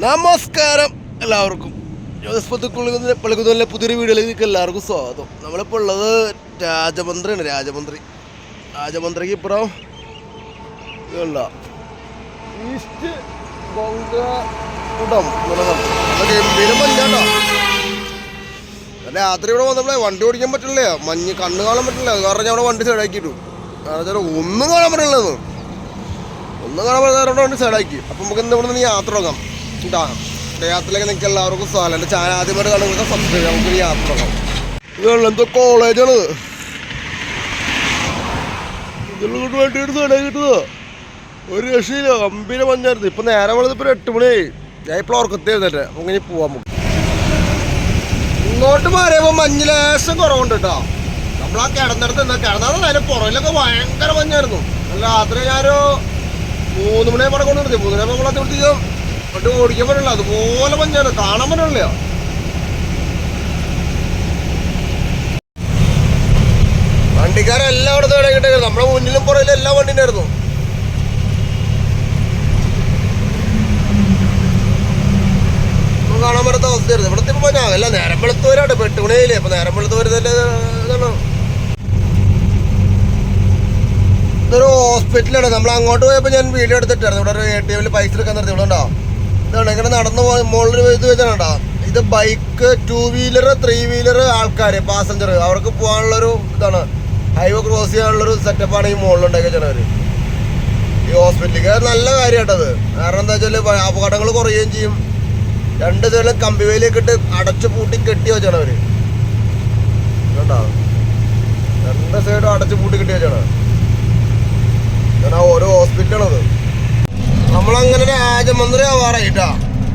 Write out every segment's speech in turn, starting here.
നമസ്കാരം എല്ലാവർക്കും. ജോസഫ് പത്തുക്കുള്ള പള്ളിക്കുന്നിലെ പുതിയൊരു വീഡിയോയിലേക്ക് എല്ലാവർക്കും സ്വാഗതം. നമ്മളിപ്പോൾ ഉള്ളത് രാജമന്ത്രിയാണ് രാജമന്ത്രി. രാജമന്ത്രിക്ക് ഇപ്പുറം ഇതല്ല ഈസ്റ്റ് മഞ്ഞാട്ടോ രാത്രി ഇവിടെ വന്നപ്പോഴേ വണ്ടി ഓടിക്കാൻ പറ്റില്ല മഞ്ഞ് കണ്ണ് കാണാൻ പറ്റില്ല. കാരണം ഞാൻ അവിടെ വണ്ടി സൈഡാക്കിയിട്ടു കാരണം വെച്ചാൽ ഒന്നും കാണാൻ പറ്റില്ലെന്ന് ഒന്നും കാണാൻ പറ്റാതെ വണ്ടി സൈഡാക്കി അപ്പം നമുക്ക് എന്താ യാത്ര തുടങ്ങാം. ഇതാ യാത്രയിലേക്ക് നിങ്ങൾക്ക് എല്ലാവർക്കും സ്വാഗതം എന്റെ ചാനൽ ആദ്യമായിട്ട് കാണുന്നത് സബ്സ്ക്രൈബ് നമുക്ക് ഇനി യാത്ര എന്തോ കോളേജാണ് ഇതിലോട്ട് വേണ്ടിയിട്ട് സ്ഥലം കിട്ടുന്നത്. ഒരു രക്ഷയില്ല. അമ്പിനെ മഞ്ഞായിരുന്നു. ഇപ്പം നേരെ വേണത് ഇപ്പോൾ എട്ട് മണിയായി ഞാൻ ഇപ്പോൾ ഉറക്കത്തിരുന്നിട്ട് അങ്ങനെ പോവാൻ നമുക്ക്. ഇങ്ങോട്ട് മാറിയപ്പോൾ മഞ്ഞ് ലേശം കുറവുണ്ട് കേട്ടോ. നമ്മൾ ആ കിടന്നിടത്ത് നിന്ന് കിടന്നാൽ അതിന്റെ പുറകിലൊക്കെ ഭയങ്കര മഞ്ഞായിരുന്നു. രാത്രി ഞാനൊരു മൂന്ന് അവിടെ കൊണ്ടു നിർത്തി മൂന്ന് മണിയാകുമ്പോൾ വണ്ടി ഓടിക്കാൻ പറ്റില്ല അതുപോലെ മഞ്ഞാണ് കാണാൻ പറ്റില്ല വണ്ടിക്കാരെല്ലാം അവിടെ തുടങ്ങിയിട്ട് നമ്മുടെ മുന്നിലും പുറകിലും എല്ലാ വണ്ടി ഉണ്ടായിരുന്നു കാണാൻ പറ്റാത്ത അവസ്ഥയായിരുന്നു. ഇവിടെ തിരുമ്പോ ഞാൻ അല്ല നേരം വെളുത്തവരാണ് മണിയായില്ലേ അപ്പൊ നേരം വെളുത്തവരുതല്ലേ ഇതാണ്? ഇതൊരു ഹോസ്പിറ്റലാണ് നമ്മൾ അങ്ങോട്ട് പോയപ്പോൾ ഞാൻ വീഡിയോ എടുത്തിട്ടായിരുന്നു. ഇവിടെ ഒരു എ ടി എമ്മിൽ പൈസ എടുക്കാൻ നിർത്തി. ഇവിടെ ഉണ്ടോ? ഇതാണ് ഇങ്ങനെ നടന്നു പോകാൻ മുകളിൽ ഇത് വെച്ചാണോ ഇത് bike two wheeler three wheeler ആൾക്കാർ പാസഞ്ചർ അവർക്ക് പോകാനുള്ളൊരു ഇതാണ്. ഹൈവേ ക്രോസ് ചെയ്യാനുള്ളൊരു സെറ്റപ്പാണ് ഈ മുകളിൽ ഉണ്ടാക്കി വെച്ചാൽ ഈ ഹോസ്പിറ്റലിലേക്ക് അത് നല്ല കാര്യമായിട്ടത് കാരണം എന്താ വെച്ചാൽ അപകടങ്ങൾ കുറയുകയും ചെയ്യും. രണ്ട് ദിവസം കമ്പി വേലിയൊക്കെ ഇട്ട് അടച്ചു പൂട്ടി കെട്ടി വെച്ചാണ് അവർ കേട്ടോ രണ്ട് സൈഡും അടച്ചു പൂട്ടി കെട്ടി വെച്ചാണ് ഞാൻ ഓരോ ഹോസ്പിറ്റലാണത് നമ്മളങ്ങനെ രാജമന്ത്രി ആവാറായിട്ടാ.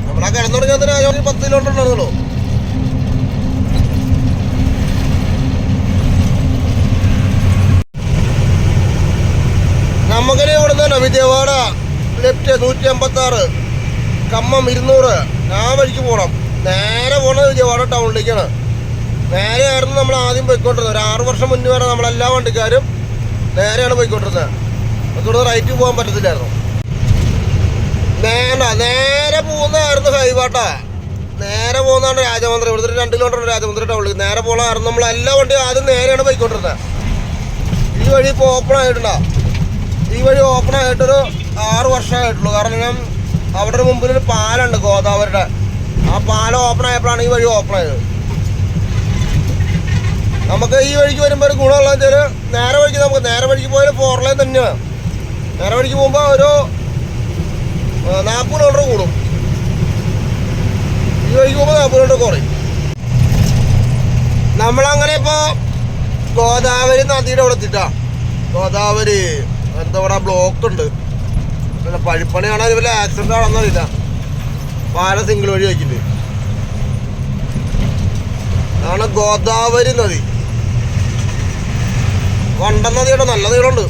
നമ്മളാ കിടന്നു തുടങ്ങിയത് പത്ത് കിലോമീറ്റർ ഉണ്ടായിരുന്നുള്ളൂ. നമുക്കിനി ഇവിടെ തന്നെ വിജയവാഡ ലെഫ്റ്റ് നൂറ്റി അമ്പത്തി ആറ് കമ്മം ഇരുന്നൂറ് ആ വഴിക്ക് പോകണം നേരെ പോണത് വിജയവാഡ ടൗണിലേക്കാണ്. നേരെ ആയിരുന്നു നമ്മൾ ആദ്യം പോയിക്കൊണ്ടിരുന്നത്. ഒരു ആറ് വർഷം മുന്നേ വരെ നമ്മളെല്ലാ വണ്ടിക്കാരും നേരെയാണ് പോയിക്കൊണ്ടിരുന്നത്. അതുകൊണ്ട് റൈറ്റ് പോകാൻ പറ്റത്തില്ലായിരുന്നു. നേരെ നേരെ പോകുന്നതായിരുന്നു ഹൈവാട്ടാ. നേരെ പോകുന്നതാണ് രാജമന്ത്രി. ഇവിടുത്തെ രണ്ട് കിലോമീറ്റർ രാജമന്ത്രി ടൗണിൽ നേരെ പോകണമായിരുന്നു നമ്മൾ എല്ലാ വണ്ടിയും ആദ്യം നേരെയാണ് പോയിക്കൊണ്ടിരുന്നത് ഈ വഴി ഇപ്പോൾ ഓപ്പൺ ആയിട്ടുണ്ടോ ഈ വഴി ഓപ്പൺ ആയിട്ടൊരു ആറ് വർഷമായിട്ടുള്ളൂ കാരണം അവിടെ മുമ്പിൽ ഒരു പാലുണ്ട് ഗോദാവരിയുടെ. ആ പാലം ഓപ്പൺ ആയപ്പോഴാണ് ഈ വഴി ഓപ്പൺ ആയത്. നമുക്ക് ഈ വഴിക്ക് വരുമ്പോൾ ഒരു ഗുണമുള്ള വെച്ചാൽ നേരെ വഴിക്ക് നമുക്ക് നേരെ വഴിക്ക് പോയാൽ ഫോർ ലൈൻ തന്നെയാണ്. നേരെ വഴിക്ക് പോകുമ്പോൾ ഒരു നാൽപ്പത് കിലോമീറ്റർ കൂടും. ഈ വഴിക്ക് പോകുമ്പോൾ നാൽപ്പത് കിലോമീറ്റർ കുറയും. നമ്മളങ്ങനെ ഇപ്പോൾ ഗോദാവരി നദിയുടെ അവിടെ എത്തിട്ടാ ഗോദാവരി എന്താ പറയുക ബ്ലോക്ക് ഉണ്ട്. പിന്നെ പഴിപ്പണി കാണാൻ ഇവരെ ആക്സിഡന്റ് ആണെന്നറിയില്ല പാല സിംഗിൾ വഴി വയ്ക്കില്ലേ അതാണ് ഗോദാവരി നദി. വണ്ടൻ നദിയുടെ നല്ല നീളമുണ്ട്.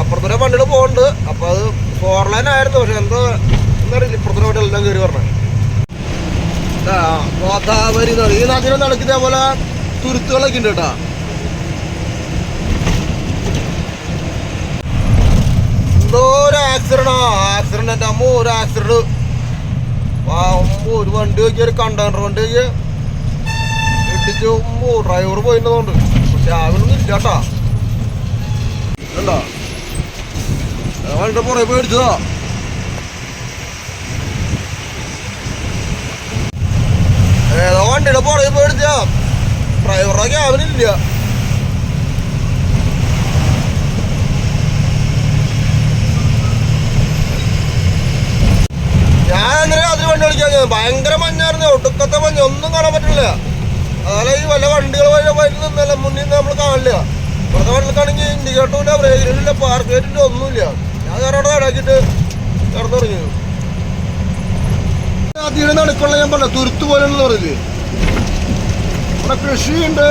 അപ്പുറത്തൂടെ വണ്ടികൾ പോകുന്നുണ്ട് അപ്പോൾ അത് ഫോർ ലൈൻ ആയിരുന്നു പക്ഷെ എന്തോ എന്നറിയില്ല ഇപ്പുറത്തൂടെ വണ്ടി എല്ലാം കയറി പറഞ്ഞത് ഗോദാവരി എന്ന് പറയും. ഈ നദിനെ നടക്ക് ഇതേപോലെ തുരുത്തുകളൊക്കെ ഉണ്ട് കേട്ടാ. എന്തോ ഒരു ആക്സിഡന്റ് ആക്സിഡന്റ് എന്റെ അമ്മ ഒരു ആക്സിഡന്റ് അമ്മ ഒരു വണ്ടി നോക്കി ഒരു കണ്ടെയ്നർ വണ്ടി നോക്കി ഇടിച്ചു ഡ്രൈവർ പോയിട്ടുണ്ട് പക്ഷെ അവനൊന്നും ഇല്ല കേട്ടാ. വണ്ടി പുറകെ പേടിച്ചതാ ഏതോ വണ്ടിയുടെ പുറകെ പേടിച്ചാ? ഡ്രൈവറുടെ ക്യാബിനില്ല. ഭയങ്കര മഞ്ഞായിരുന്നു. മഞ്ഞ. ഒന്നും കാണാൻ പറ്റില്ല. അതുപോലെ ഈ വല്ല വണ്ടികൾ വഴി വഴി നിന്നല്ല? മുന്നിൽ നിന്ന് നമ്മൾ കാണില്ല ഇവിടുത്തെ വണ്ടിക്കാണെങ്കിൽ ഇൻഡിക്കേറ്ററില്ല ബ്രേക്കിലില്ല പാർക്ക് ഗേറ്റില്ല ഒന്നുമില്ല. നടുക്കുള്ള ഞാൻ പറഞ്ഞ തുരുത്ത് പോലെയുള്ള പറയില്ലേ ഇവിടെ കൃഷിയുണ്ട്.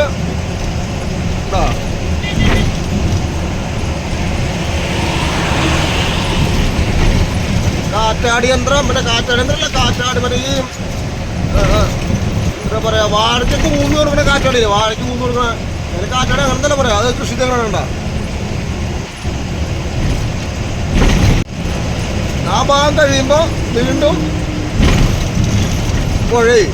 കാറ്റാടി യന്ത്രം പിന്നെ കാറ്റാടി യന്ത്രമല്ല കാറ്റാടി മറ്റേ ഈ എന്താ പറയാ വാഴയ്ക്കൊക്കെ ഊന്ന് കൊടുക്കണ കാറ്റാടി വാഴയ്ക്ക് മൂന്ന് കൊടുക്കണ അതിന് കാറ്റാടി അങ്ങനെ തന്നെ പറയാം. അത് കൃഷി തന്നെ ആ ഭാഗം കഴിയുമ്പോൾ വീണ്ടും പുഴയും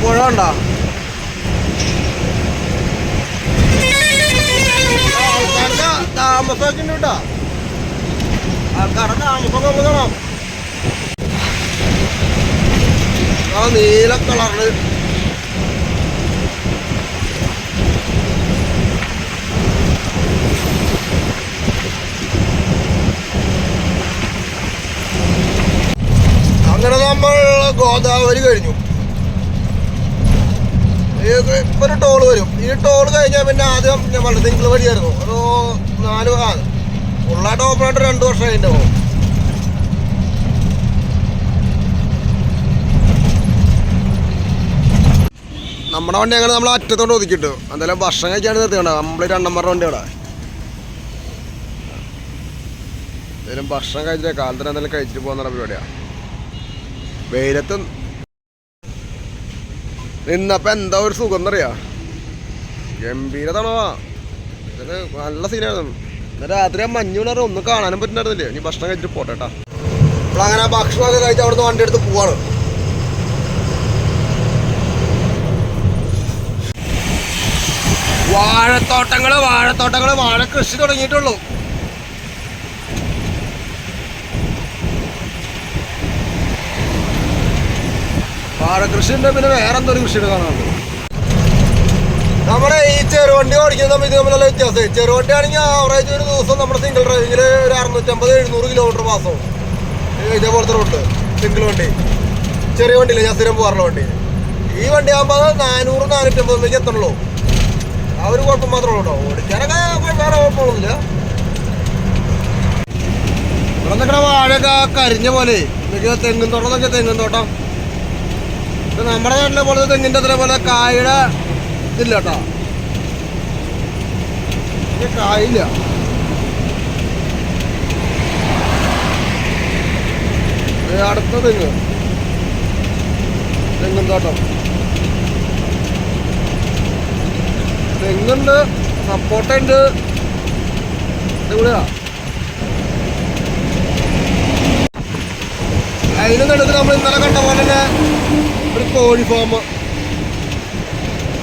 പുഴ ഉണ്ടോ? ആൾക്കാർക്ക് താമസമൊക്കെ ഉണ്ട് കേട്ടോ. ആൾക്കാരുടെ താമസം നമ്മൾ ആ നീല കളറിൽ. അങ്ങനെ നമ്മൾ ഗോദാവരി കഴിഞ്ഞു. ഇപ്പൊ ഒരു ടോൾ വരും. ഈ ടോൾ കഴിഞ്ഞാൽ പിന്നെ ആദ്യം ഞാൻ വള്ളത്തിങ്കിൾ വഴിയായിരുന്നു. ഒരു നാല് ഭാഗം. ഫുള്ളായിട്ട് ഓപ്പൺ ആയിട്ട് രണ്ട് വർഷം അതിന്റെ പോകും നമ്മുടെ വണ്ടി അങ്ങനെ നമ്മൾ അറ്റത്തോണ്ട് ഒതുക്കിട്ടു. എന്തായാലും ഭക്ഷണം കഴിക്കാണ് നിർത്തിക്കണ്ട നമ്മൾ രണ്ടമ്പറ വണ്ടി അവിടെ എന്തായാലും ഭക്ഷണം കഴിച്ചില്ല കാലത്തിന് എന്തായാലും കഴിച്ചിട്ട് പോകുന്ന പരിപാടിയാ വെയിലത്ത് നിന്നപ്പോ എന്താ ഒരു സുഖം എന്നറിയാ? ഗംഭീര തണവാ ഇതൊക്കെ നല്ല സീനായിരുന്നു രാത്രി ആ മഞ്ഞുള്ളവർ ഒന്നും കാണാനും പറ്റുന്നില്ലേ ഇനി ഭക്ഷണം കഴിച്ചിട്ട് പോട്ടെ കേട്ടാ നമ്മളങ്ങനെ ഭക്ഷണമൊക്കെ കഴിച്ച് അവിടുന്ന് വണ്ടി എടുത്ത് പോവാണ്. വാഴത്തോട്ടങ്ങൾ വാഴത്തോട്ടങ്ങൾ വാഴ കൃഷി തുടങ്ങിയിട്ടുള്ളൂ. വാഴ കൃഷി ഉണ്ട് പിന്നെ വേറെന്തൊരു കൃഷി കാണാറുണ്ട് നമ്മുടെ ഈ ചെറുവണ്ടി ഓടിക്കുന്ന ഇത് തമ്മിലുള്ള വ്യത്യാസം. ചെറുവണ്ടി ആണെങ്കിൽ ആവറേജ് ഒരു ദിവസം നമ്മുടെ സിംഗിൾ ഡ്രൈവിങ്ങിൽ ഒരു അറുന്നൂറ്റമ്പത് എഴുന്നൂറ് കിലോമീറ്റർ മാസം. ഇതേപോലത്തെ റോഡ് സിംഗിൾ വണ്ടി. ചെറിയ വണ്ടിയില്ല ഞാൻ സ്ഥിരം പോകാറുള്ള വണ്ടി. ഈ വണ്ടി ആകുമ്പോൾ നാനൂറ് നാനൂറ്റമ്പതിലേക്ക് എത്തണുള്ളൂ. ആ ഒരു കുഴപ്പം മാത്രമേ ഉള്ളൂ ഓടിക്കാനൊക്കെ വേറെ കുഴപ്പമൊന്നുമില്ല. ഇവിടെ വാഴയൊക്കെ കരിഞ്ഞ പോലെ. ഇതൊക്കെ തെങ്ങും തോട്ടം എന്നൊക്കെ തെങ്ങും തോട്ടം. ഇപ്പൊ നമ്മുടെ നാട്ടിലെ പോലത്തെ തെങ്ങിന്റെ അത്ര പോലെ കായുടെ ഇതില്ല കേട്ടോ. കായില്ല. അടുത്ത തെങ്ങ്. തെങ്ങും തോട്ടം. തെങ്ങുണ്ട് സപ്പോട്ട ഉണ്ട് ഇവിടെയാ അതിന് നടുക്ക് നമ്മൾ ഇന്നലെ കണ്ട പോലെ തന്നെ ഒരു കോഴി ഫാം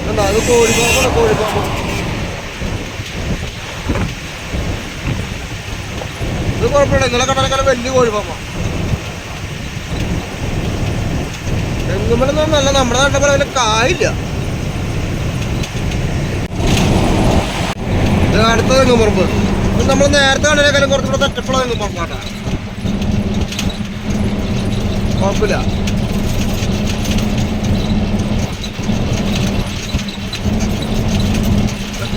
കണ്ടോ? അത് കോഴി ഫാമാണ് കോഴി ഫാം ഇത് കുഴപ്പമില്ല. ഇന്നലെ കണ്ടാലും വലിയ കോഴി ഫാമാണ് തെങ്ങുമ്പോഴൊന്നും നല്ല. നമ്മുടെ നാട്ടിലെ പോലെ അതിൽ കായില്ല. ഇത് അടുത്ത തെങ്ങുമ്പറമ്പ് നമ്മൾ നേരത്തെ കണ്ടതിനേക്കാളും കുറച്ചുകൂടെ തെറ്റപ്പുള്ള തെങ്ങുമ്പറമ്പാട്ടാ കുഴപ്പമില്ല.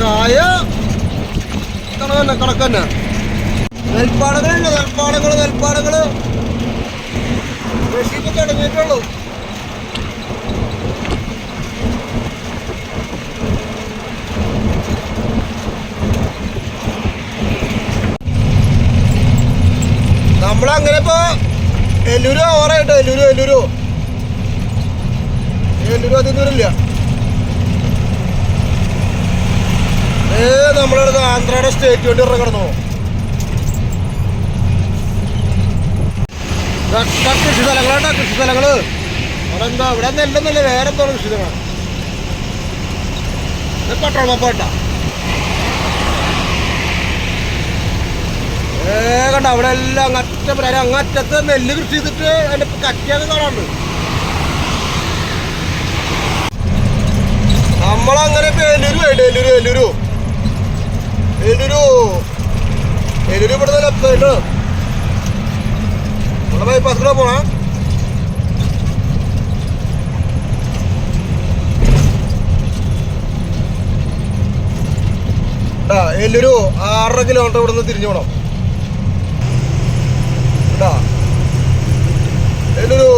കായ നെൽപ്പാടകൾ നെൽപ്പാടങ്ങളുണ്ട് നെൽപ്പാടങ്ങൾ നെൽപ്പാടങ്ങൾ കൃഷി ഇപ്പൊ തുടങ്ങിയിട്ടുള്ളൂ നമ്മളങ്ങനെ ഇപ്പൊ എല്ലൂര് ഓവറായിട്ടോ എല്ലൂരു എല്ലൂരു എല്ലൂരു അതി ദൂരമില്ല ഏ നമ്മളടുത്ത് ആന്ധ്രയുടെ സ്റ്റേറ്റ് വണ്ടി ഇറങ്ങണോ കൃഷി സ്ഥലങ്ങളാട്ടോ കൃഷി സ്ഥലങ്ങൾ. അവിടെ എന്താ ഇവിടെ നെല്ലെന്നല്ലേ വേറെ എന്തോ കൃഷി സ്ഥലങ്ങൾ ഇത് പെട്രോൾ പമ്പാട്ടാ ഏ കണ്ട അവിടെ എല്ലാം അങ്ങറ്റ അങ്ങ് അങ്ങറ്റത്ത് നെല്ല് കൃഷി ചെയ്തിട്ട് അതിന്റെ കറ്റിയൊക്കെ കാണാണ്ട് നമ്മളങ്ങനെ എല്ലൂര് എല്ലൂര് എല്ലൂരു എല്ലൂരു എല്ലൂര് ഇവിടെ നിന്ന് ലെഫ്റ്റ് സൈഡ് നമ്മുടെ ബൈപ്പാസ് കൂടെ പോണ. എല്ലൂരു ആറര കിലോമീറ്റർ ഇവിടെ നിന്ന് തിരിഞ്ഞു പോണം. എല്ലൊരു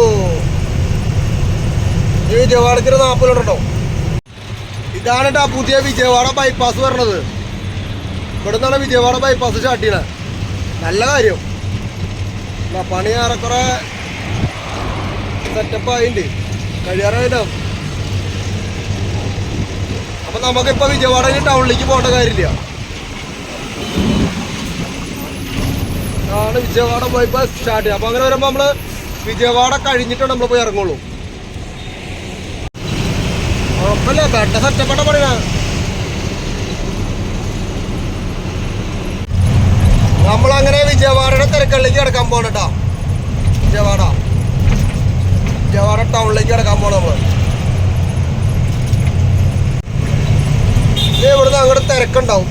ഈ വിജയവാഡയ്ക്ക് നാൽപ്പത് ഉണ്ടാവും ഇതാണ് കേട്ടോ പുതിയ വിജയവാഡ ബൈപ്പാസ് വരണത്. ഇവിടെ നിന്നാണ് വിജയവാഡ ബൈപ്പാസ് സ്റ്റാർട്ട് ചെയ്യണത് നല്ല കാര്യം. എന്നാ പണി ഏറെക്കുറെ സെറ്റപ്പ് ആയിണ്ട്. കഴിയാറായിട്ടോ? അപ്പൊ നമുക്കിപ്പോ വിജയവാഡ ടൗണിലേക്ക് പോകേണ്ട കാര്യമില്ല. ആണ് വിജയവാഡ ബൈപ്പാസ് സ്റ്റാർട്ട് ചെയ്യുക. അപ്പൊ അങ്ങനെ വരുമ്പോ നമ്മൾ വിജയവാഡ കഴിഞ്ഞിട്ടാണ് നമ്മൾ പോയി ഇറങ്ങുള്ളൂ. കുഴപ്പമില്ല ബെട്ട സെറ്റപ്പെട്ട പണിയാ നമ്മളങ്ങനെ വിജയവാഡയുടെ തിരക്കുകളിലേക്ക് കിടക്കാൻ പോകണം കേട്ടോ. വിജയവാഡ. വിജയവാഡ ടൗണിലേക്ക് കിടക്കാൻ പോകണം നമ്മൾ. ഇത് ഇവിടുന്ന് അങ്ങോട്ട് തിരക്കുണ്ടാവും.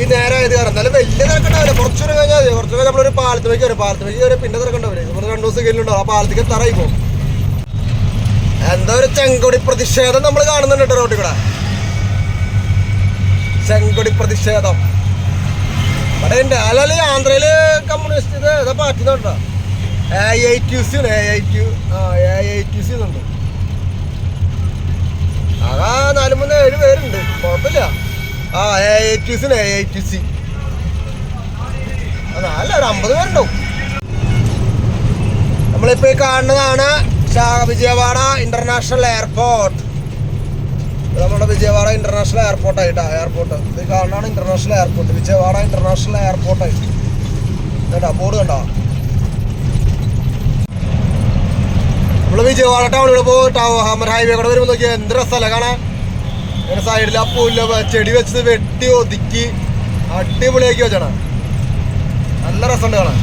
ഈ നേരെ ആയത് കാരണം എന്നാലും വലിയ തിരക്കുണ്ടാവില്ല. കുറച്ചുകൂടെ കഴിഞ്ഞാൽ മതി. കുറച്ചുകൂടെ നമ്മളൊരു പാലത്തിലേക്ക് വരും. പാലത്തിലേക്ക് വരും പിന്നെ തിരക്കുണ്ടാവില്ല? നമ്മൾ രണ്ടു ദിവസം കഴിഞ്ഞിട്ടുണ്ടാവും ആ പാലത്തേക്ക് തറയി പോകും. എന്താ ഒരു ചെങ്കൊടി പ്രതിഷേധം നമ്മൾ കാണുന്നുണ്ട് റോഡിൽ കൂടെ. ചെങ്കൊടി പ്രതിഷേധം. ഇവിടെ ഉണ്ട്. അല്ലല്ല ആന്ധ്രയിൽ കമ്മ്യൂണിസ്റ്റ് ഇത് ഏതാ party Noto A I T C A I T ആ എ ഐ ടി സി എന്നുണ്ട് ആകെ നാല് ഏഴ് പേരുണ്ട്. കുഴപ്പമില്ല. ആ A two T C A two C അല്ല ഒരു അമ്പത് പേരുണ്ടാവും കാണുന്നതാണ് വിജയവാഡ ഇന്റർനാഷണൽ എയർപോർട്ട്. നമ്മുടെ വിജയവാഡ ഇന്റർനാഷണൽ എയർപോർട്ട് ആയിട്ടാ എയർപോർട്ട്. ഇത് കാണുന്നതാണ് international airport. Vijayawada international airport ആയിട്ട്. കേട്ടോ ബോർഡ് കണ്ടോ? നമ്മൾ വിജയവാഡ ടൗണിൽ പോ ഹാമർ ഹൈവേ കൂടെ വരുമ്പോൾ നോക്കിയാൽ എന്ത് രസമല്ല കാണാൻ? ഇങ്ങനെ സൈഡിൽ ആ പൂല ചെടി വെച്ചത് വെട്ടി ഒതുക്കി അടിപൊളിയാക്കി വെച്ചാണ് നല്ല രസമുണ്ട് കാണാൻ.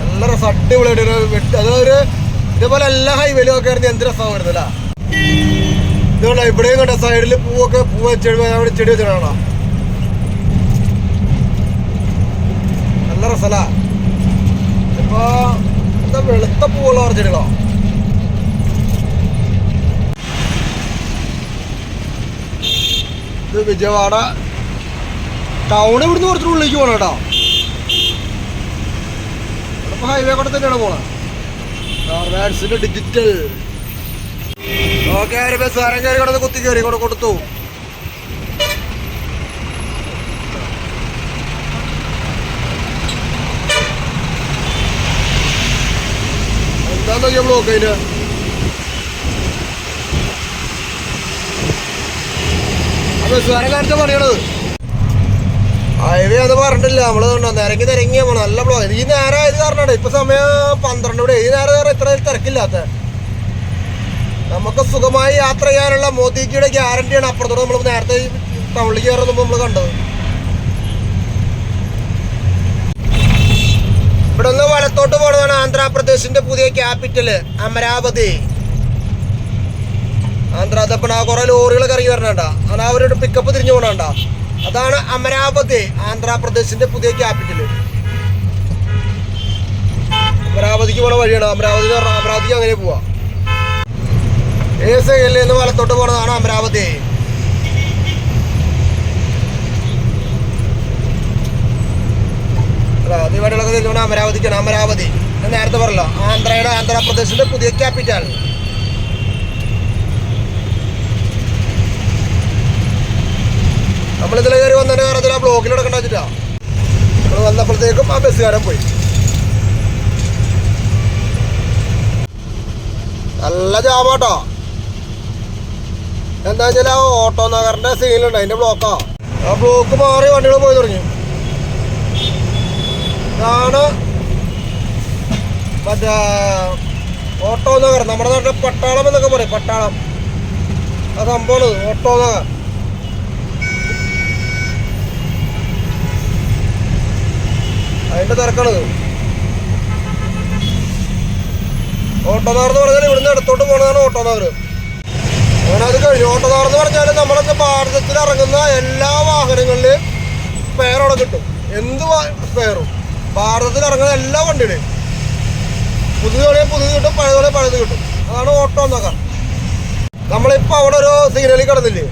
നല്ല രസം അടിപൊളിയായിട്ട് വെട്ടി അതൊരു ഇതേപോലെ എല്ലാ ഹൈവേലും ഒക്കെ ആയിരുന്നു എന്ത് രസമാണ് വരുന്നില്ല ഇതുകൊണ്ട് ഇവിടെയും കണ്ട സൈഡിൽ പൂവൊക്കെ പൂവ് ചെടി അവിടെ ചെടി വെച്ചിട്ടാണോ നല്ല രസമല്ല? ഇപ്പൊ എന്താ വെളുത്ത പൂവുള്ള കുറച്ച് ഇത് വിജയവാഡ ടൗൺ ഇവിടുന്ന് കുറച്ചുകൂടി ഉള്ളിലേക്ക് പോകണം കേട്ടോ. ഇപ്പൊ ഹൈവേ കൂടെ തന്നെയാണ് പോകണം ഗാർമെന്റ്സിന്റെ ഡിജിറ്റൽ ഓക്കെ ആര് ബസ് ആരം കയറി കിടന്ന് കുത്തി കയറി കൂടെ കൊടുത്തു. എന്താ നോക്കിയ ബ്ലോക്ക് അതിന് ആ ബസ് ആരം കാണിച്ച പണിയാണത് ഹൈവേ അത് പറഞ്ഞിട്ടില്ല. നമ്മൾ കണ്ടോ നിരങ്ങി നിരങ്ങിയ പോണം. നല്ല ബ്ലോക്ക് ഈ നേരം ആയത് കാരണമാണ് ഇപ്പൊ സമയം പന്ത്രണ്ട് മണി. ഈ നേരം കാരണം ഇത്ര തിരക്കില്ലാത്ത. നമുക്ക് സുഖമായി യാത്ര ചെയ്യാനുള്ള മോദിജിയുടെ ഗ്യാരണ്ടിയാണ് അപ്പുറത്തോടെ നമ്മൾ നേരത്തെ ടൗണിലേക്ക് കയറുന്ന നമ്മൾ കണ്ടത്. ഇവിടെ നിന്ന് വലത്തോട്ട് പോണതാണ് ആന്ധ്രാപ്രദേശിന്റെ പുതിയ ക്യാപിറ്റൽ അമരാവതി. ആന്ധ്രാതപ്പണ കുറെ ലോറികളൊക്കെ ഇറങ്ങി വരണണ്ട. അത് അവരുടെ പിക്കപ്പ് തിരിഞ്ഞു പോകണണ്ട അതാണ് അമരാവതി ആന്ധ്രാപ്രദേശിന്റെ പുതിയ ക്യാപിറ്റൽ അമരാവതിക്ക് പോണ വഴിയാണ്. അമരാവതി അമരാവതിക്ക് അങ്ങനെ പോവാ. ഏ എൽ എന്ന് വലത്തോട്ട് പോണതാണ് അമരാവതി. അമരാവതി വഴികളൊക്കെ തിരിഞ്ഞു അമരാവതിക്കാണ്. അമരാവതി. ഞാൻ നേരത്തെ പറഞ്ഞല്ലോ ആന്ധ്രയുടെ ആന്ധ്രാപ്രദേശിന്റെ പുതിയ ക്യാപിറ്റൽ നമ്മളിതിൽ കയറി വന്നതിന്റെ കാരണത്തിൽ ആ ബ്ലോക്കിൽ കിടക്കണ്ട വെച്ചിട്ടാ. നമ്മൾ വന്നപ്പോഴത്തേക്കും ആ ബസ്സുകാരൻ പോയി. നല്ല ജാമാട്ടോ എന്താ വെച്ചാൽ ആ ഓട്ടോ നഗറിന്റെ സീലുണ്ട് അതിന്റെ ബ്ലോക്കാ ആ. ബ്ലോക്ക് മാറി വണ്ടികൾ പോയി തുടങ്ങി. ഇതാണ് മറ്റേ ഓട്ടോ നഗർ നമ്മുടെ നാട്ടിലെ പട്ടാളം എന്നൊക്കെ പറയും പട്ടാളം. ആ സംഭവമാണ് ഓട്ടോ നഗർ. അതിന്റെ തിരക്കാണത് ഓട്ടോ എന്ന് പറഞ്ഞാൽ ഇവിടുന്ന് ഇടത്തോട്ട് പോണതാണ് ഓട്ടോനാർ അങ്ങനെ അത് കഴിഞ്ഞു ഓട്ടോ എന്ന് പറഞ്ഞാൽ നമ്മളൊക്കെ ഭാരതത്തിൽ ഇറങ്ങുന്ന എല്ലാ വാഹനങ്ങളിലും സ്പെയർ അവിടെ കിട്ടും. എന്ത് സ്പെയറും ഭാരതത്തിൽ ഇറങ്ങുന്ന എല്ലാ വണ്ടിയുടെയും. പുതുതോടെ പുതിയ കിട്ടും പഴയതോടെ പഴയത് കിട്ടും. അതാണ് ഓട്ടോ എന്നൊക്കെ. നമ്മളിപ്പോൾ അവിടെ ഒരു സിഗ്നലിൽ കിടന്നില്ലേ?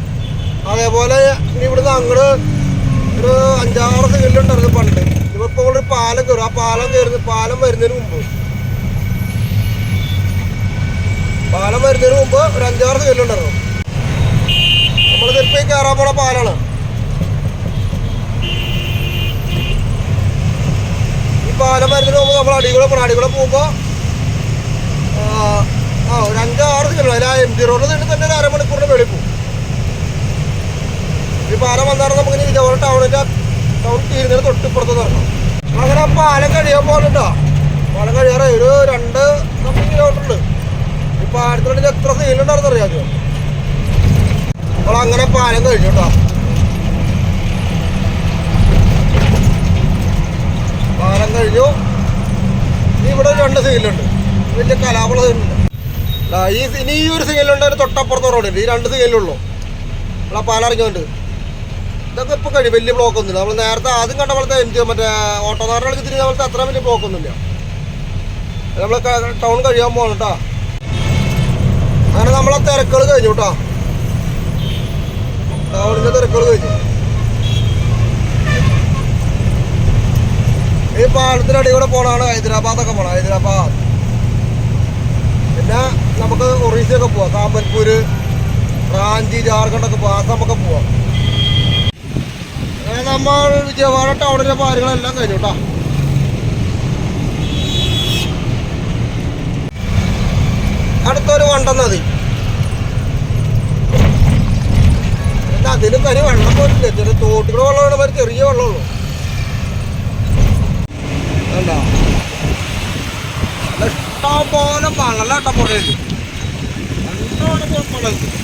അതേപോലെ ഇനി ഇവിടുന്ന് അങ്ങോട്ട് ഒരു അഞ്ചാറ് സിഗ്നലുണ്ടായിരുന്നു പണ്ട്. ഇപ്പോൾ ഒരു പാലം കയറും ആ പാലം കയറുന്ന പാലം വരുന്നതിന് മുമ്പ്. പാലം വരുന്നതിന് മുമ്പ് ഒരു അഞ്ചാറ് സിഗ്നലുണ്ടായിരുന്നു നമ്മൾ ഈ കയറാൻ പോണ പാലാണ്. ഈ പാലം വരുന്നതിന് മുമ്പ് നമ്മൾ അടികൂടെ പോകണം പോകുമ്പോൾ ആ ഒരു അഞ്ചാറ് കിലോമീറ്റർ ആ എം ജി റോഡിൽ നിന്ന് തന്നെ ഒരു അരമണിക്കൂറിന് വെളി പോകും. ഈ പാലം വന്നാലും നമുക്ക് ഇതേപോലെ ടൗണിന്റെ ടൗൺ തീരുന്നതിന് തൊട്ടിപ്പുറത്ത് നടക്കണം. അങ്ങനെ പാലം കഴിയാൻ പോകുന്നുണ്ടോ പാലം കഴിയാറേ ഒരു രണ്ട് സംതിങ് കിലോമീറ്റർ ഉണ്ട്. ഈ പാലത്തിനുള്ളിൽ എത്ര സീലുണ്ടായിരുന്നു അറിയാമോ? അപ്പോൾ അങ്ങനെ പാലം കഴിഞ്ഞു കേട്ടോ. പാലം കഴിഞ്ഞു ഇവിടെ രണ്ട് സീലുണ്ട് വലിയ കലാപുള്ള സീലുണ്ട് ഈ ഇനി ഈ ഒരു സീലുണ്ട് ഒരു തൊട്ടപ്പുറത്ത് റോഡുണ്ട് ഈ രണ്ട് സീലുള്ളൂ ഇവിടെ പാലം ഇറങ്ങിയുണ്ട് ഇതൊക്കെ ഇപ്പോൾ കഴിയും വലിയ ബ്ലോക്ക് ഒന്നുമില്ല. നമ്മൾ നേരത്തെ ആദ്യം കണ്ട പോലത്തെ എം ജി മറ്റേ ഓട്ടോക്കാരങ്ങൾക്ക് തിരിഞ്ഞ പോലത്തെ അത്ര വലിയ ബ്ലോക്ക് ഒന്നുമില്ല. നമ്മൾ ടൗൺ കഴിയാൻ പോകണം കേട്ടോ അങ്ങനെ നമ്മളെ തിരക്കുകൾ കഴിഞ്ഞു കേട്ടോ ടൗണിന്റെ തിരക്കുകൾ കഴിഞ്ഞു. ഈ പാലത്തിന്റെ അടി കൂടെ പോകണതാണ് ഹൈദരാബാദൊക്കെ പോകണം ഹൈദരാബാദ്. പിന്നെ നമുക്ക് ഒറീസയൊക്കെ പോവാം. സാമ്പൽപൂര് റാഞ്ചി ജാർഖണ്ഡൊക്കെ പോവാം. ആസാമൊക്കെ പോവാം. നമ്മൾ വിജയവാഡ ടൗണിലെ കാര്യങ്ങളെല്ലാം കഴിഞ്ഞു കേട്ടോ അടുത്തൊരു വണ്ടം നദി. അതിലും കരി വെള്ളം പോലില്ല ചെറിയ തോട്ടുകൾ വെള്ളമാണ് ഒരു ചെറിയ വെള്ളമുള്ളൂ. ഇഷ്ടം പോലെ വെള്ളം പോലെ വെള്ളം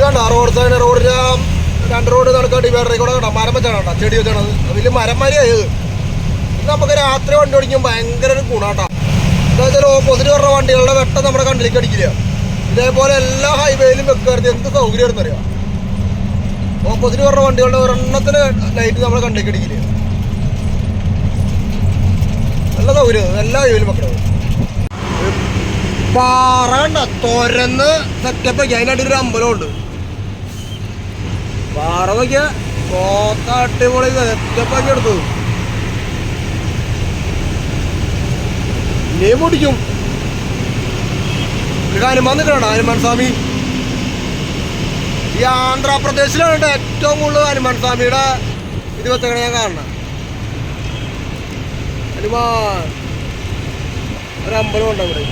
ഇതാണ്ട റോഡ് റോഡിന് രണ്ട് റോഡ് നടക്കാൻ ഡിവൈഡറിൽ കൂടെ കണ്ടോ? മരം വെച്ചാണ് കേട്ടോ ചെടി വെച്ചാണ് വലിയ മരം മരിയായത് ഇത് നമുക്ക് രാത്രി വണ്ടി ഓടിക്കും ഭയങ്കര ഒരു ഗുണാട്ടാ എന്താ വെച്ചാൽ ഓപ്പോസിറ്റ് വരുന്ന വണ്ടികളുടെ വെട്ടം നമ്മുടെ കണ്ടിലേക്ക് അടിക്കില്ല. ഇതേപോലെ എല്ലാ ഹൈവേയിലും വെക്കരുത് എന്ത് സൗകര്യമായിരുന്നു അറിയാം? ഓപ്പോസിറ്റ് വരുന്ന വണ്ടികളുടെ ഒരെണ്ണത്തിന് ലൈറ്റ് നമ്മുടെ കണ്ണിലേക്ക് അടിക്കില്ല. നല്ല സൗകര്യം എല്ലാ ഹൈവേയിലും വെക്കണത്. പാറ കണ്ട? തുരന്ന് സെറ്റപ്പ് അതിനായിട്ട് ഒരു അമ്പലമുണ്ട് പാറ നോക്കിയ അടിപൊളി സെറ്റപ്പാക്കി എടുത്തു. നീ പൊടിക്കും ഹനുമാൻ നിൽക്കണോ ഹനുമാൻ സ്വാമി. ഈ ആന്ധ്രാപ്രദേശിലാണ് ഏറ്റവും കൂടുതൽ ഹനുമാൻ സ്വാമിയുടെ ഇത് വെച്ചങ്ങനെ ഞാൻ കാണണം ഹനുമാൻ. ഒരു അമ്പലമുണ്ട് അവിടെ.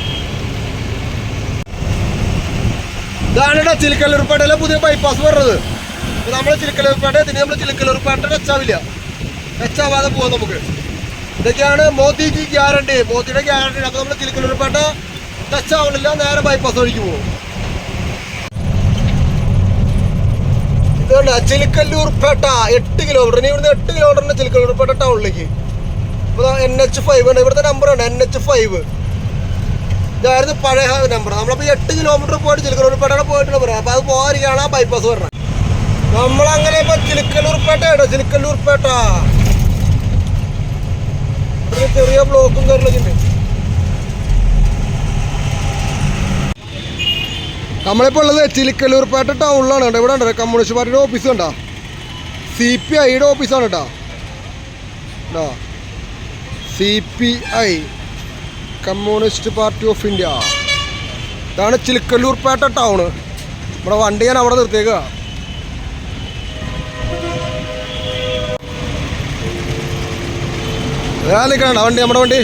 ഇതാണ് ചിലിക്കല്ലൂർപ്പേട്ടയിലെ പുതിയ ബൈപ്പാസ് പറഞ്ഞത്. ഇപ്പൊ നമ്മൾ ചിലിക്കല്ലൂർപ്പേട്ട ഇതിന് നമ്മൾ ചിലിക്കല്ലൂർപ്പേട്ട ടച്ചാവില്ല ടച്ചാവാതെ പോവാം നമുക്ക്. ഇതൊക്കെയാണ് മോദിജി ഗ്യാരണ്ടി. മോദിയുടെ ഗ്യാരണ്ടി. അപ്പൊ നമ്മൾ ചിലിക്കല്ലൂർപ്പേട്ട ടച്ചാവണില്ല നേരെ ബൈപ്പാസ് വഴിക്ക് പോകും ഇതുകൊണ്ട് ചിലിക്കല്ലൂർപ്പേട്ട എട്ട് കിലോമീറ്റർ ഇനി ഇവിടുന്ന് എട്ട് കിലോമീറ്ററിന് ചിലക്കല്ലൂർപ്പേട്ട ടൗണിലേക്ക് ഇപ്പൊ എൻ എച്ച് ഫൈവ് ആണ് ഇവിടുത്തെ നമ്പറാണ് എൻ എച്ച് ഫൈവ് ഇതായിരുന്നു പഴയ നമ്പർ നമ്മളപ്പോൾ എട്ട് കിലോമീറ്റർ പോയിട്ട് ചിലക്കലൂർപ്പേട്ട പോയിട്ട് പറയാം അപ്പോൾ അത് പോകാതിരിക്കുകയാണ് ആ ബൈപ്പാസ് പറഞ്ഞത് നമ്മളങ്ങനെ ഇപ്പൊ ചിലക്കല്ലൂർപ്പേട്ട ഒരു ചെറിയ ബ്ലോക്കും കാര്യങ്ങളൊക്കെ ഉണ്ട്. നമ്മളിപ്പോൾ ഉള്ളത് ചിലിക്കല്ലൂർപ്പേട്ട ടൗണിലാണ് ഇവിടെ ഉണ്ടോ? കമ്മ്യൂണിസ്റ്റ് പാർട്ടിയുടെ ഓഫീസ് കണ്ടോ? സി പി ഐയുടെ ഓഫീസാണ് കേട്ടോ. C P I communist party of India. ഇതാണ് ചിലിക്കല്ലൂർപേട്ട ടൗണ്. നമ്മുടെ വണ്ടി ഞാൻ അവിടെ നിർത്തിയേക്കുക നിൽക്കണ വണ്ടി നമ്മുടെ വണ്ടി.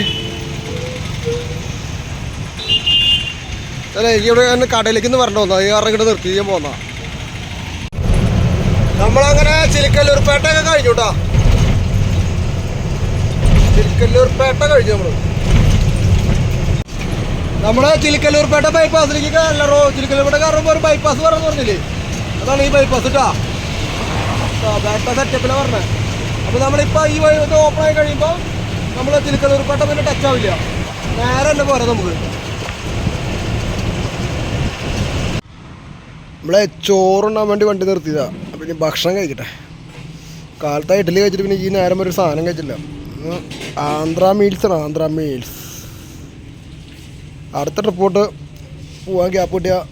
അല്ല എനിക്ക് ഇവിടെ ഒന്ന് കടയിലേക്ക് ഒന്ന് വരണ്ട വന്നോ ഈ കാരണം ഇങ്ങോട്ട് നിർത്തി ഞാൻ പോന്ന. നമ്മളങ്ങനെ ചിലിക്കല്ലൂർപേട്ട ഒക്കെ കഴിഞ്ഞു കേട്ടോ ചിലിക്കല്ലൂർപേട്ട കഴിഞ്ഞു നമ്മൾ. നമ്മുടെ ചിലിക്കല്ലൂർപേട്ട ബൈപ്പാസിലേക്ക് അല്ല റോ ചിലിക്കല്ലൂർപേട്ട കാരണം ഒരു ബൈപ്പാസ് പറഞ്ഞു പറഞ്ഞില്ലേ? അതാണ് ഈ ബൈപ്പാസ് കേട്ടോ ബൈപ്പാസ് സെറ്റപ്പിലാണ് പറഞ്ഞത് അപ്പോൾ നമ്മളിപ്പോൾ ഈ വഴി ഓപ്പൺ ആയി കഴിയുമ്പോൾ നമ്മൾ ചിലിക്കല്ലൂർപേട്ട പിന്നെ ടച്ച് ആവില്ല. നേരെ തന്നെ പോരാ നമുക്ക്. നമ്മളെ ചോറുണ്ണാൻ വേണ്ടി വണ്ടി നിർത്തിയതാ. അപ്പം ഇനി ഭക്ഷണം കഴിക്കട്ടെ. കാലത്തായി ഇഡ്ഡലി കഴിച്ചിട്ട് പിന്നെ ഈ നേരം ഒരു സാധനം കഴിച്ചില്ല. ആന്ധ്ര മീൽസ് ആണ് ആന്ധ്ര മീൽസ് അടുത്ത ട്രിപ്പോട്ട് പോവാൻ ഗ്യാപ്പ് കിട്ടിയാൽ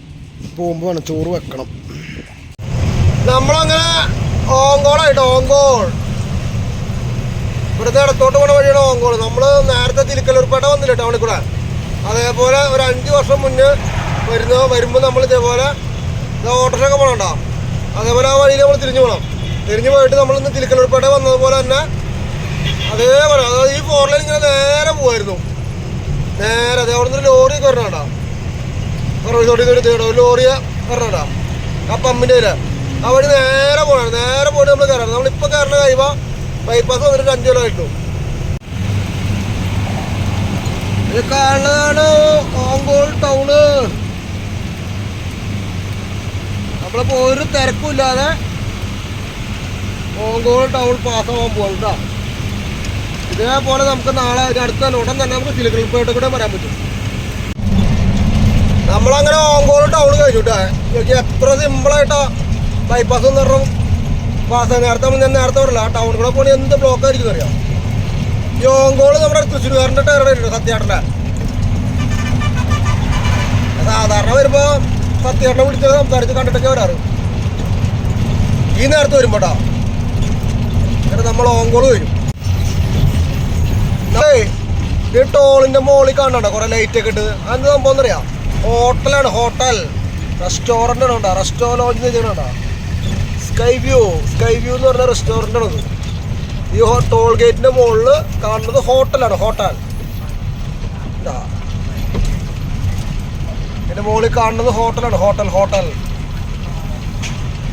പോകുമ്പോൾ വേണം ചോറ് വെക്കണം. നമ്മളങ്ങനെ ഓങ്കോളായിട്ട് ഓങ്കോൾ. ഇവിടുത്തെ ഇടത്തോട്ട് പോണ വഴിയാണ് ഓങ്കോൾ. നമ്മൾ നേരത്തെ തിരുക്കല്ലൂർപ്പേട്ട വന്നില്ല ടൗണിൽ കൂടെ? അതേപോലെ ഒരു അഞ്ച് വർഷം മുന്നേ വരുന്ന വരുമ്പോൾ നമ്മൾ ഇതേപോലെ ഓട്ടോഷൊക്കെ പോകണം പോകണുണ്ടോ അതേപോലെ ആ വഴിയിൽ നമ്മൾ തിരിഞ്ഞു പോകണം തിരിഞ്ഞു പോയിട്ട് നമ്മൾ ഇന്ന് തിരുക്കല്ലൂർപ്പേട്ട വന്നതുപോലെ തന്നെ അതേപോലെ അതായത് ഈ ഫോർ ലൈൻ ഇങ്ങനെ നേരെ പോവായിരുന്നു. നേരെ അതേ അവിടെ നിന്ന് ലോറി ഒക്കെ വരണോട്ടോ ഒരു തേടോ ലോറിയ വരണോട്ടോ ആ പമ്പിന്റെ ഇല്ല ആ വഴി നേരെ പോകണം നേരെ പോയിട്ട് നമ്മൾ കയറണം നമ്മളിപ്പോൾ കയറണ കഴിയുമ്പോൾ ബൈപ്പാസ് വന്നിട്ട് അഞ്ച് കിലോ കിട്ടും ഇത് കാണുന്നതാണ് ഓങ്കോൾ ടൗണ് നമ്മളിപ്പോ ഒരു തിരക്കും ഇല്ലാതെ ഓങ്കോൾ ടൗൺ പാസ്സാവാൻ പോകും കേട്ടോ ഇതേപോലെ നമുക്ക് നാളെ അടുത്ത ഉടൻ തന്നെ നമുക്ക് സിലിക്കൽപ്പേട്ട് കൂടെ വരാൻ പറ്റും. നമ്മളങ്ങനെ ഓങ്കോൾ ടൗൺ കഴിഞ്ഞു കേട്ടോ എത്ര സിമ്പിളായിട്ടാ ബൈപ്പാസ് എന്ന് പാസ് നേരത്തെ ഞാൻ നേരത്തെ പറയില്ല ആ ടൗണിൽ കൂടെ പോകണമെങ്കിൽ എന്ത് ബ്ലോക്ക് ആയിരിക്കും അറിയാം? യോങ്കോൾ നമ്മുടെ തൃശ്ശൂർകാരന്റെ ടയറുടെ സത്യേട്ടന്റെ സാധാരണ വരുമ്പോൾ സത്യേട്ടനെ വിളിച്ച് സംസാരിച്ച് കണ്ടിട്ടൊക്കെ വരാറ്. ഈ നേരത്തെ വരുമ്പോട്ടാ എന്നിട്ട് നമ്മൾ ഓങ്കോൾ വരും. ഈ ടോളിന്റെ മോളിൽ കാണണ്ട കുറേ ലൈറ്റ് ഒക്കെ ഇട്ട്. അന്ന് സംഭവം എന്നറിയാം ഹോട്ടലാണ് ഹോട്ടൽ. റെസ്റ്റോറന്റ് ആണ് റെസ്റ്റോ ലോഞ്ച് ചെയ്യണണ്ട സ്കൈ വ്യൂ സ്കൈ വ്യൂ എന്ന് പറഞ്ഞ റെസ്റ്റോറന്റ് ആണത്. ഈ ടോൾ ഗേറ്റിന്റെ മുകളിൽ കാണുന്നത് ഹോട്ടലാണ് ഹോട്ടൽ. ഇതിന്റെ മുകളിൽ കാണുന്നത് ഹോട്ടലാണ് ഹോട്ടൽ ഹോട്ടൽ.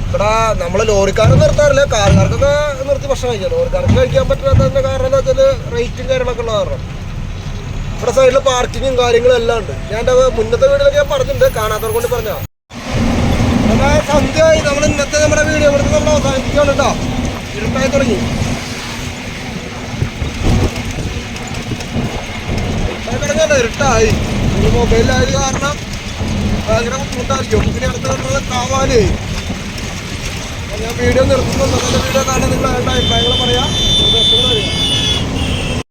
ഇവിടെ നമ്മൾ ലോറിക്കാരെ നിർത്താറില്ല. കാറുകാർക്കൊക്കെ നിർത്തി ഭക്ഷണം കഴിക്കാം. ലോറിക്കാർക്ക് കഴിക്കാൻ പറ്റാത്തതിന്റെ കാരണം എന്താ വെച്ചാൽ റേറ്റും കാര്യങ്ങളൊക്കെ ഉള്ള കാരണം. ഇവിടെ സൈഡിൽ പാർക്കിങ്ങും കാര്യങ്ങളും എല്ലാം ഉണ്ട്. ഞാൻ എന്റെ മുന്നത്തെ വീഡിയോയിലൊക്കെ ഞാൻ പറഞ്ഞിട്ടുണ്ട്. കാണാത്തവർ കൊണ്ട് പറഞ്ഞ സന്ധ്യയായി നമ്മൾ ഇന്നത്തെ നമ്മുടെ വീഡിയോ ഇവിടുത്തെ നമ്മൾ അവസാനിപ്പിക്കുകയാണ് ഇരുട്ടായി തുടങ്ങി. തുടങ്ങിയല്ലോ ഇരുട്ടായി. ഈ മൊബൈലിലായത് കാരണം ഭയങ്കര ബുദ്ധിമുട്ടായിരിക്കും. ഇനി അടുത്ത കാവാലേ ഞാൻ വീഡിയോ നിർത്തുന്നു. നല്ല വീഡിയോ കാണാൻ നിങ്ങളുടെ അഭിപ്രായങ്ങൾ പറയാം. നിർദ്ദേശങ്ങൾ അറിയാം.